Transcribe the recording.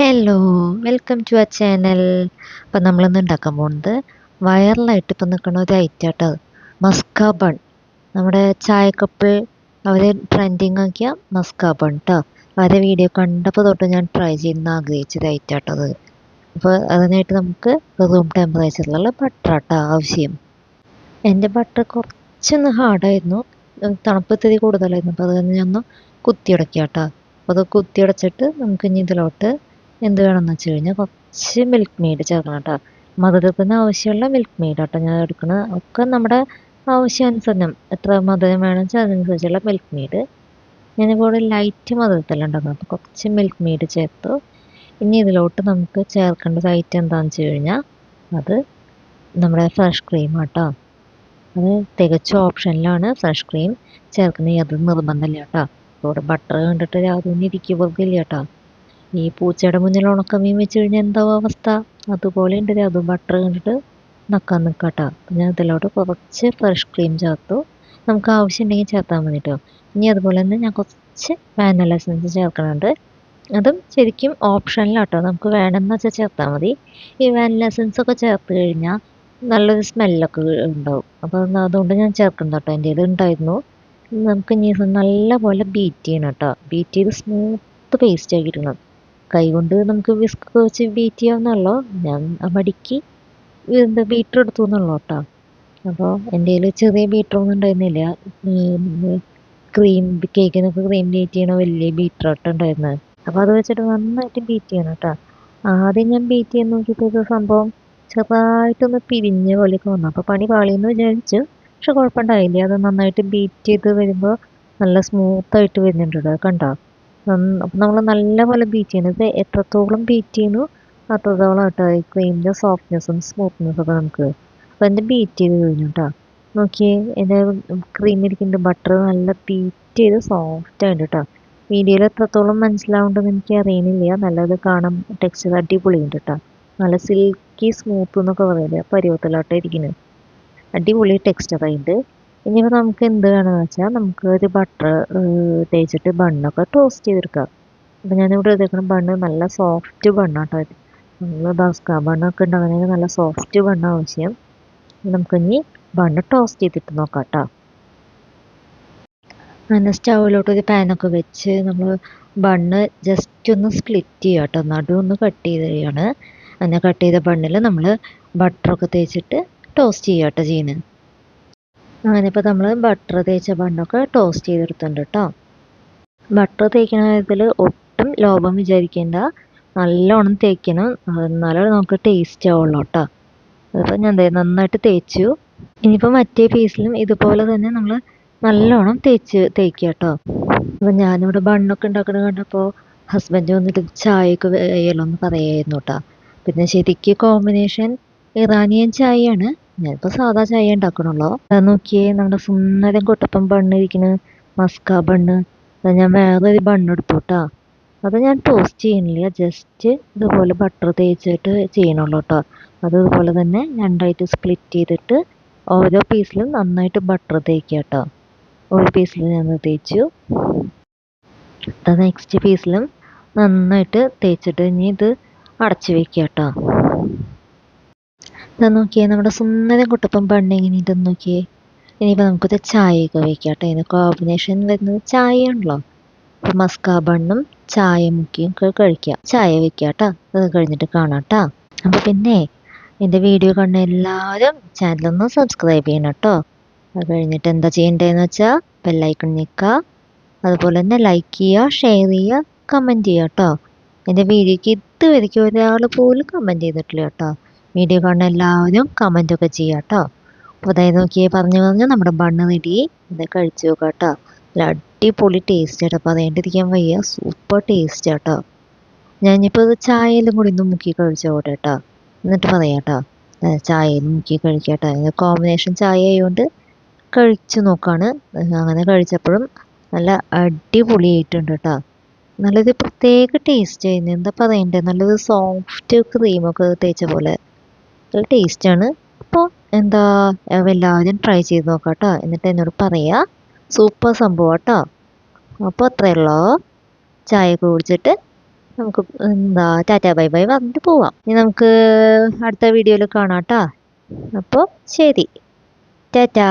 Hello welcome to a channel appam നമ്മളിന്ന് ഉണ്ടാക്കാൻ പോകുന്നത് വൈറലായിട്ട് ഇപ്പം നിൽക്കുന്ന ഒരു ഐറ്റം കേട്ടോ മസ്കാബൺ നമ്മുടെ ചായക്കപ്പിൾ അവർ ട്രെൻഡിങ് ആക്കിയ മസ്കാബൺ കേട്ടോ അവരെ വീഡിയോ കണ്ടപ്പോൾ തൊട്ട് ഞാൻ ട്രൈ ചെയ്യുന്ന ആഗ്രഹിച്ചൊരു ഐറ്റം കേട്ടോ അത്. അപ്പോൾ അതിനായിട്ട് നമുക്ക് റൂം ടെമ്പറേച്ചറിലുള്ള ബട്ടർ കേട്ടോ ആവശ്യം. എന്റെ ബട്ടർ കുറച്ചൊന്ന് ഹാർഡായിരുന്നു തണുപ്പ് ഇത്തിരി കൂടുതലായിരുന്നു. അപ്പോൾ അത് ഞാൻ ഒന്ന് കേട്ടോ അപ്പോൾ അത് കുത്തിയടച്ചിട്ട് നമുക്കിനി ഇതിലോട്ട് എന്ത് വേണമെന്ന് വെച്ച് കഴിഞ്ഞാൽ കുറച്ച് മിൽക്ക് മെയ്ഡ് ചേർക്കണം കേട്ടോ. മധുരത്തിന് ആവശ്യമുള്ള മിൽക്ക് മെയ്ഡ് കേട്ടോ ഞാൻ എടുക്കുന്നത് ഒക്കെ നമ്മുടെ ആവശ്യാനുസരണം. എത്ര മധുരം വേണം വെച്ചാൽ അതിനനുസരിച്ചുള്ള മിൽക്ക് മെയ്ഡ് ഞാൻ ഞാനിപ്പോൾ ലൈറ്റ് മധുരത്തിലാണ് ഉണ്ടാക്കുന്നത്. അപ്പോൾ കുറച്ച് മിൽക്ക് മെയ്ഡ് ചേർത്തു. ഇനി ഇതിലോട്ട് നമുക്ക് ചേർക്കേണ്ട ഐറ്റം എന്താണെന്ന് വെച്ച് കഴിഞ്ഞാൽ അത് നമ്മുടെ ഫ്രഷ് ക്രീം കേട്ടോ അത് തികച്ചും ഓപ്ഷനിലാണ് ഫ്രഷ് ക്രീം ചേർക്കുന്നത്. അത് നിർബന്ധമില്ല കേട്ടോ. ഇവിടെ ബട്ടർ കണ്ടിട്ട് യാതൊന്നും ഇരിക്കുമ്പോഴേക്കില്ല കേട്ടോ. ഈ പൂച്ചയുടെ മുന്നിൽ ഉണക്കമീൻ വെച്ച് കഴിഞ്ഞാൽ എന്താവും അവസ്ഥ? അതുപോലെ ഉണ്ട് അത് ബട്ടർ കണ്ടിട്ട് നക്കാൻ നിൽക്കട്ടോ ഞാൻ അതിലോട്ട് കുറച്ച് ഫ്രഷ് ക്രീം ചേർത്തു. നമുക്ക് ആവശ്യമുണ്ടെങ്കിൽ ചേർത്താൽ മതി കേട്ടോ ഇനി അതുപോലെ തന്നെ ഞാൻ കുറച്ച് വാനില എസൻസ് ചേർക്കുന്നുണ്ട് അതും ശരിക്കും ഓപ്ഷനിലാട്ടോ നമുക്ക് വേണമെന്ന് വെച്ചാൽ ചേർത്താൽ മതി. ഈ വാനില എസൻസ് ഒക്കെ ചേർത്ത് കഴിഞ്ഞാൽ നല്ലൊരു സ്മെല്ലൊക്കെ ഉണ്ടാവും. അപ്പോൾ അതുകൊണ്ട് ഞാൻ ചേർക്കുന്നുണ്ട് കേട്ടോ എന്റെ ഇത് ഉണ്ടായിരുന്നു. നമുക്ക് ഇനി നല്ല പോലെ ബീറ്റ് ചെയ്യണം കേട്ടോ ബീറ്റ് ചെയ്ത് സ്മൂത്ത് പേസ്റ്റ് ആക്കിയിടണം കൈ കൊണ്ട് നമുക്ക് വിസ്ക് വെച്ച് ബീറ്റ് ചെയ്യാവുന്നുള്ളൂ ഞാൻ മടിക്ക് എന്താ ബീറ്റർ എടുത്തു എന്നുള്ളൂ കേട്ടോ അപ്പോൾ എന്റെ കയ്യിൽ ചെറിയ ബീറ്ററൊന്നും ഉണ്ടായിരുന്നില്ല. ക്രീം കേക്കിനൊക്കെ ക്രീം ബീറ്റ് ചെയ്യണ വലിയ ബീറ്റർ ആയിട്ട് ഉണ്ടായിരുന്നത്. അപ്പോൾ അത് വെച്ചിട്ട് നന്നായിട്ട് ബീറ്റ് ചെയ്യണം കേട്ടോ ആദ്യം ഞാൻ ബീറ്റ് ചെയ്യാൻ നോക്കിയപ്പോൾ സംഭവം ചെറുതായിട്ടൊന്ന് പിരിഞ്ഞ പോലെയൊക്കെ വന്നു. അപ്പോൾ പണി പാളിയെന്ന് വിചാരിച്ചു. പക്ഷെ കുഴപ്പമുണ്ടായില്ല. അത് നന്നായിട്ട് ബീറ്റ് ചെയ്ത് വരുമ്പോൾ നല്ല സ്മൂത്തായിട്ട് വരുന്നുണ്ട് കേട്ടോ കണ്ടോ? അപ്പം നമ്മൾ നല്ലപോലെ ബീറ്റ് ചെയ്യണം. ഇത് എത്രത്തോളം ബീറ്റ് ചെയ്യുന്നു അത്രത്തോളം കേട്ടോ ഈ ക്രീമിന്റെ സോഫ്റ്റ്നെസ്സും സ്മൂത്ത്നെസ്സും ഒക്കെ നമുക്ക്. അപ്പോൾ എന്റെ ബീറ്റ് ചെയ്ത് കഴിഞ്ഞു കേട്ടോ നോക്കിയേ എന്റെ ക്രീം ഇരിക്കുന്നുണ്ട്. ബട്ടർ നല്ല ബീറ്റ് ചെയ്ത് സോഫ്റ്റ് ആയിട്ട് കേട്ടോ വീഡിയോയിൽ എത്രത്തോളം മനസ്സിലാവുണ്ടെന്ന് എനിക്ക് അറിയണില്ല. നല്ലത് കാണാൻ ടെക്സ്ചർ അടിപൊളിയുണ്ട് കേട്ടോ നല്ല സിൽക്കി സ്മൂത്ത് എന്നൊക്കെ പറയുന്നത് പരുവത്തിലാട്ടോ ഇരിക്കുന്നത് അടിപൊളി ടെക്സ്ചർ ആയിട്ട് ഇനിയിപ്പോൾ നമുക്ക് എന്ത് വേണമെന്ന് വെച്ചാൽ നമുക്ക് ഒരു ബട്ടർ തേച്ചിട്ട് ബണ്ണൊക്കെ ടോസ്റ്റ് ചെയ്തെടുക്കാം. അപ്പം ഞാനിവിടെ എടുക്കുന്ന ബണ്ണ് നല്ല സോഫ്റ്റ് ബണ്ണാട്ടോ നമ്മൾ ബസ്ക ബണ്ണൊക്കെ ഉണ്ടാകുന്നതിന് നല്ല സോഫ്റ്റ് ബണ്ണ് ആവശ്യം. നമുക്കിനി ബണ്ണ് ടോസ്റ്റ് ചെയ്തിട്ട് നോക്കാം കേട്ടോ അങ്ങനെ സ്റ്റൗവിലോട്ട് ഒരു പാനൊക്കെ വെച്ച് നമ്മൾ ബണ്ണ് ജസ്റ്റ് ഒന്ന് സ്പ്ലിറ്റ് ചെയ്യുക കേട്ടോ നടു ഒന്ന് കട്ട് ചെയ്ത് ചെയ്യാണ് അങ്ങനെ കട്ട് ചെയ്ത ബണ്ണിൽ നമ്മൾ ബട്ടറൊക്കെ തേച്ചിട്ട് ടോസ്റ്റ് ചെയ്യുക കേട്ടോ ചെയ്യുന്നത്. അങ്ങനെ നമ്മൾ ബട്ടർ തേച്ച ബണ്ണൊക്കെ ടോസ്റ്റ് ചെയ്തെടുത്തിട്ടുണ്ട് കേട്ടോ ബട്ടർ തേക്കണ കാര്യത്തിൽ ഒട്ടും ലോഭം വിചാരിക്കേണ്ട. നല്ലോണം തേക്കണം. എന്നാലേ നമുക്ക് ടേസ്റ്റ് ആവുള്ളൂ കേട്ടോ അതിപ്പോൾ ഞാൻ നന്നായിട്ട് തേച്ചു. ഇനിയിപ്പോൾ മറ്റേ പീസിലും ഇതുപോലെ തന്നെ നമ്മൾ നല്ലോണം തേച്ച് തേക്കുക കേട്ടോ അപ്പം ഞാനിവിടെ ബണ്ണൊക്കെ ഉണ്ടാക്കുന്നത് കണ്ടപ്പോൾ ഹസ്ബൻഡ് വന്നിട്ട് ചായയൊക്കെ വേയലൊന്ന് പറയായിരുന്നു കേട്ടോ പിന്നെ ശരിക്കും കോമ്പിനേഷൻ ഇറാനിയൻ ചായയാണ്. ഞാനിപ്പോൾ സാധാ ചായ ഉണ്ടാക്കണുള്ളൂ. അത് നോക്കിയേ നമ്മുടെ സുന്ദരം കൊട്ടപ്പം ഇരിക്കണ്. മസ്ക ബണ്ണ്. അത് ഞാൻ വേറൊരു ബണ്ണ് എടുത്തോട്ടാ. അത് ഞാൻ ടോസ്റ്റ് ചെയ്യണില്ല ജസ്റ്റ് ഇതുപോലെ ബട്ടർ തേച്ചിട്ട് ചെയ്യണുള്ളൂ കേട്ടോ. അത് ഇതുപോലെ തന്നെ രണ്ടായിട്ട് സ്പ്ലിറ്റ് ചെയ്തിട്ട് ഓരോ പീസിലും നന്നായിട്ട് ബട്ടർ തേക്കുക കേട്ടോ. ഒരു പീസിൽ ഞാൻ തേച്ചു. നെക്സ്റ്റ് പീസിലും നന്നായിട്ട് തേച്ചിട്ട് ഇനി ഇത് അടച്ചു വെക്കുക കേട്ടോ. ഇത് നോക്കിയേ നമ്മുടെ സുന്ദരം കുട്ടപ്പം ബണ്ണ് എങ്ങനെയുണ്ടെന്ന് നോക്കിയേ. ഇനിയിപ്പോൾ നമുക്കിത് ചായയൊക്കെ വയ്ക്കാം കേട്ടോ ഇതിന് കോമ്പിനേഷൻ വരുന്നത് ചായയാണല്ലോ. അപ്പോൾ മസ്ക ബണ്ണും ചായ മുക്കിയും ഒക്കെ കഴിക്കാം. ചായ വെക്കാട്ടോ. കേട്ടോ അത് കഴിഞ്ഞിട്ട് കാണാം കേട്ടോ അപ്പോൾ പിന്നെ എന്റെ വീഡിയോ കണ്ട എല്ലാവരും ചാനലൊന്ന് സബ്സ്ക്രൈബ് ചെയ്യണം കേട്ടോ അത് കഴിഞ്ഞിട്ട് എന്താ ചെയ്യേണ്ടതെന്ന് വെച്ചാൽ ബെല്ലൈക്കൺ നിൽക്കുക അതുപോലെ തന്നെ ലൈക്ക് ചെയ്യുക ഷെയർ ചെയ്യുക കമന്റ് ചെയ്യുക കേട്ടോ എന്റെ വീഡിയോക്ക് ഇതുവരെയ്ക്കും ഒരാൾ പോലും കമന്റ് ചെയ്തിട്ടില്ല കേട്ടോ വീഡിയോ കാണുന്ന എല്ലാവരും കമന്റൊക്കെ ചെയ്യുക കേട്ടോ. അപ്പോൾ അതായത് നോക്കിയേ പറഞ്ഞു പറഞ്ഞു നമ്മുടെ ബണ്ണ് നെടി ഇത് കഴിച്ചു നോക്കാം കേട്ടോ. നല്ല അടിപൊളി ടേസ്റ്റ് കേട്ടോ അപ്പോൾ അതേണ്ടിരിക്കാൻ വയ്യ. സൂപ്പർ ടേസ്റ്റ് കേട്ടോ ഞാനിപ്പോൾ ഇത് ചായയിലും കൂടി ഒന്ന് മുക്കി കഴിച്ചോട്ടെ കേട്ടോ. എന്നിട്ട് പറയാം കേട്ടോ. ചായയിൽ മുക്കി കഴിക്കാം കേട്ടോ. കോമ്പിനേഷൻ ചായ ആയതുകൊണ്ട് കഴിച്ചു നോക്കാണ്. അങ്ങനെ കഴിച്ചപ്പോഴും നല്ല അടിപൊളി അടിപൊളിയായിട്ടുണ്ട് കേട്ടോ. നല്ലൊരു പ്രത്യേക ടേസ്റ്റ് ആയിരുന്നു. എന്താ പറയണ്ടേ നല്ലൊരു സോഫ്റ്റ് ക്രീമൊക്കെ തേച്ച പോലെ. നല്ല ടേസ്റ്റാണ് അപ്പോൾ എന്താ എല്ലാവരും ട്രൈ ചെയ്ത് നോക്കാം കേട്ടോ എന്നിട്ട് എന്നോട് പറയുക സൂപ്പർ സംഭവം കേട്ടോ അപ്പോൾ ഉള്ളൂ. ചായ കുടിച്ചിട്ട് നമുക്ക് എന്താ ടാറ്റാ ബൈ ബൈ പറഞ്ഞിട്ട് പോവാം. ഇനി നമുക്ക് അടുത്ത വീഡിയോയിൽ കാണാം കേട്ടോ അപ്പോൾ ശരി. ടാറ്റാ.